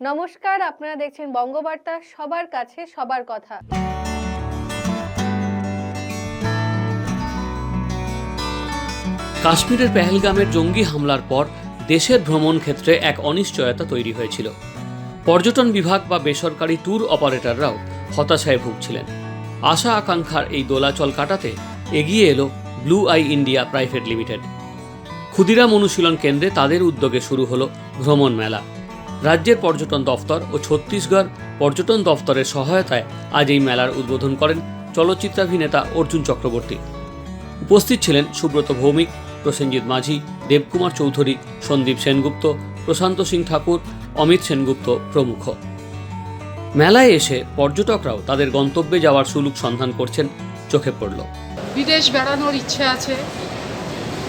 নমস্কার, আপনারা দেখছেন বঙ্গবার্তা, সবার কাছে সবার কথা। কাশ্মীরের পেহেলগামের জঙ্গি হামলার পর দেশের ভ্রমণ ক্ষেত্রে এক অনিশ্চয়তা তৈরি হয়েছিল। পর্যটন বিভাগ বা বেসরকারি ট্যুর অপারেটররাও হতাশায় ভুগছিলেন। আশা আকাঙ্ক্ষার এই দোলাচল কাটাতে এগিয়ে এলো blue eye India private limited. Khudiram অনুশীলন কেন্দ্রে তাদের উদ্যোগে শুরু হলো ভ্রমণ মেলা। রাজ্যের পর্যটন দফতর ও ছত্তিশগড় পর্যটন দফতরের সহায়তায় আজ এই মেলার উদ্বোধন করেন চলচ্চিত্রাভিনেতা অর্জুন চক্রবর্তী। উপস্থিত ছিলেন সুব্রত ভৌমিক, প্রসেনজিৎ মাঝি, দেবকুমার চৌধুরী, সন্দীপ সেনগুপ্ত, প্রশান্ত সিং ঠাকুর, অমিত সেনগুপ্ত প্রমুখ। মেলায় এসে পর্যটকরাও তাদের গন্তব্যে যাওয়ার সুলুক সন্ধান করছেন, চোখে পড়ল। বিদেশ বেড়ানোর ইচ্ছে আছে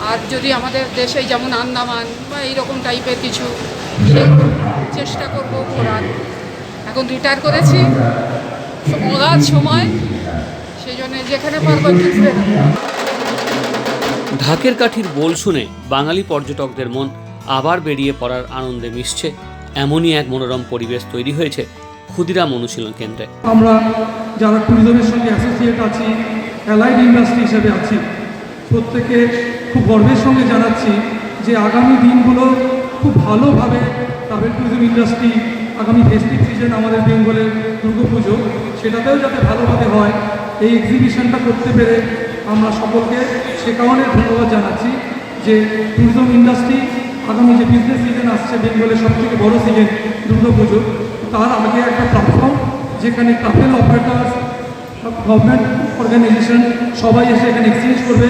আর যদি আমাদের দেশে যেমন আন্দামান বা এইরকম টাইপের কিছু চেষ্টা করব ঘোরার এখন রিটায়ার করেছি অগাধ সময় সেই জন্য যেখানে পারব একটু ঘুরে ঢাকের কাঠির বোল শুনে বাঙালি পর্যটকদের মন আবার বেরিয়ে পড়ার আনন্দে মিশছে এমনই এক মনোরম পরিবেশ তৈরি হয়েছে ক্ষুদিরাম অনুশীলন কেন্দ্রে। আমরা যারা ট্যুরিজমের সঙ্গে অ্যাসোসিয়েট আছি অ্যালাইড ইন্ডাস্ট্রি হিসেবে আছি প্রত্যেকে খুব গর্বের সঙ্গে জানাচ্ছি যে আগামী দিনগুলো খুব ভালোভাবে ট্রাভেল ট্যুরিজম ইন্ডাস্ট্রি আগামী ফেস্টিভ সিজন আমাদের বেঙ্গলের দুর্গাপুজো, সেটাতেও যাতে ভালোভাবে হয়, এই এক্সিবিশনটা করতে পেরে আমরা সকলকে সে কারণে ধন্যবাদ জানাচ্ছি যে ট্যুরিজম ইন্ডাস্ট্রি আগামী যে বিজনেস সিজন আসছে বেঙ্গলের সবথেকে বড় সিজন দুর্গাপুজো তার আগে একটা প্ল্যাটফর্ম যেখানে ট্রাভেল অপারেটার্স গভর্নমেন্ট অর্গানাইজেশন সবাই এসে এখানে এক্সচেঞ্জ করবে।